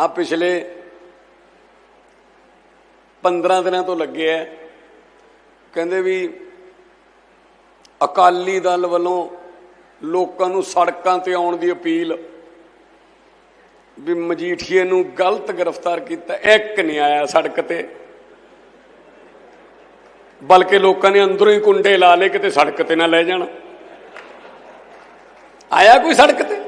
ਆ ਪਿਛਲੇ 15 ਦਿਨਾਂ ਤੋਂ ਲੱਗੇ ਐ। ਕਹਿੰਦੇ ਵੀ ਅਕਾਲੀ ਦਲ ਵੱਲੋਂ ਲੋਕਾਂ ਨੂੰ ਸੜਕਾਂ ਤੇ ਆਉਣ ਦੀ ਅਪੀਲ ਵੀ ਮਜੀਠੀਏ ਨੂੰ ਗਲਤ ਗ੍ਰਿਫਤਾਰ ਕੀਤਾ। ਇੱਕ ਨਹੀਂ ਆਇਆ ਸੜਕ ਤੇ। ਬਲਕਿ ਲੋਕਾਂ ਨੇ ਅੰਦਰੋਂ ਹੀ ਕੁੰਡੇ ਲਾ ਲਏ ਕਿਤੇ ਸੜਕ ਤੇ ਨਾ ਲੈ ਜਾਣ। ਆਇਆ ਕੋਈ ਸੜਕ ਤੇ?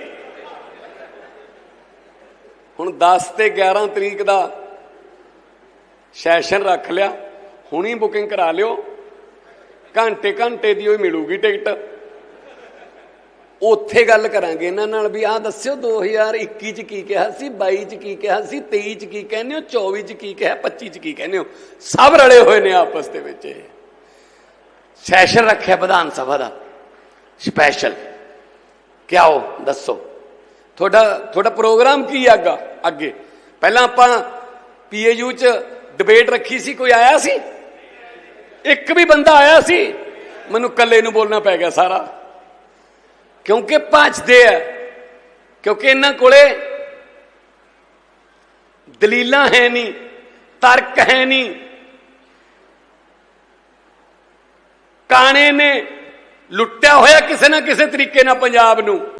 ਹੁਣ 10 ਤੇ 11 ਤਰੀਕ ਦਾ ਸੈਸ਼ਨ ਰੱਖ ਲਿਆ, ਹੁਣੀ ਬੁਕਿੰਗ ਕਰਾ ਲਿਓ, ਘੰਟੇ ਘੰਟੇ ਦੀ ਹੋਈ ਮਿਲੂਗੀ ਟਿਕਟ। ਉੱਥੇ ਗੱਲ ਕਰਾਂਗੇ ਇਹਨਾਂ ਨਾਲ ਵੀ, ਆਹ ਦੱਸਿਓ 2021 ਚ ਕੀ ਕਿਹਾ ਸੀ 22 ਚ ਕੀ ਕਿਹਾ ਸੀ 23 ਚ ਕੀ ਕਹਿੰਦੇ ਹੋ 24 ਚ ਕੀ ਕਿਹਾ 25 ਚ ਕੀ ਕਹਿੰਦੇ ਹੋ? ਸਭ ਰਲੇ ਹੋਏ ਨੇ ਆਪਸ ਦੇ ਵਿੱਚ ਇਹ। ਸੈਸ਼ਨ ਰੱਖਿਆ ਵਿਧਾਨ ਸਭਾ ਦਾ, ਸਪੈਸ਼ਲ। ਕਿਆ ਹੋ, ਦੱਸੋ। ਤੁਹਾਡਾ ਤੁਹਾਡਾ ਪ੍ਰੋਗਰਾਮ ਕੀ ਆਗਾ ਅੱਗੇ। ਪਹਿਲਾਂ ਆਪਾਂ ਪੀਏਯੂ ਚ ਡਿਬੇਟ ਰੱਖੀ ਸੀ, ਕੋਈ ਆਇਆ ਸੀ? ਇੱਕ ਵੀ ਬੰਦਾ ਆਇਆ ਸੀ, ਮੈਨੂੰ ਇਕੱਲੇ ਨੂੰ ਬੋਲਣਾ ਪੈ ਗਿਆ ਸਾਰਾ। ਕਿਉਂਕਿ ਭੱਜਦੇ ਆ, ਕਿਉਂਕਿ ਇਹਨਾਂ ਕੋਲੇ ਦਲੀਲਾਂ ਹੈ ਨਹੀਂ, ਤਰਕ ਹੈ ਨਹੀਂ। ਕਾਣੇ ਨੇ ਲੁੱਟਿਆ ਹੋਇਆ ਕਿਸੇ ਨਾ ਕਿਸੇ ਤਰੀਕੇ ਨਾਲ ਪੰਜਾਬ ਨੂੰ।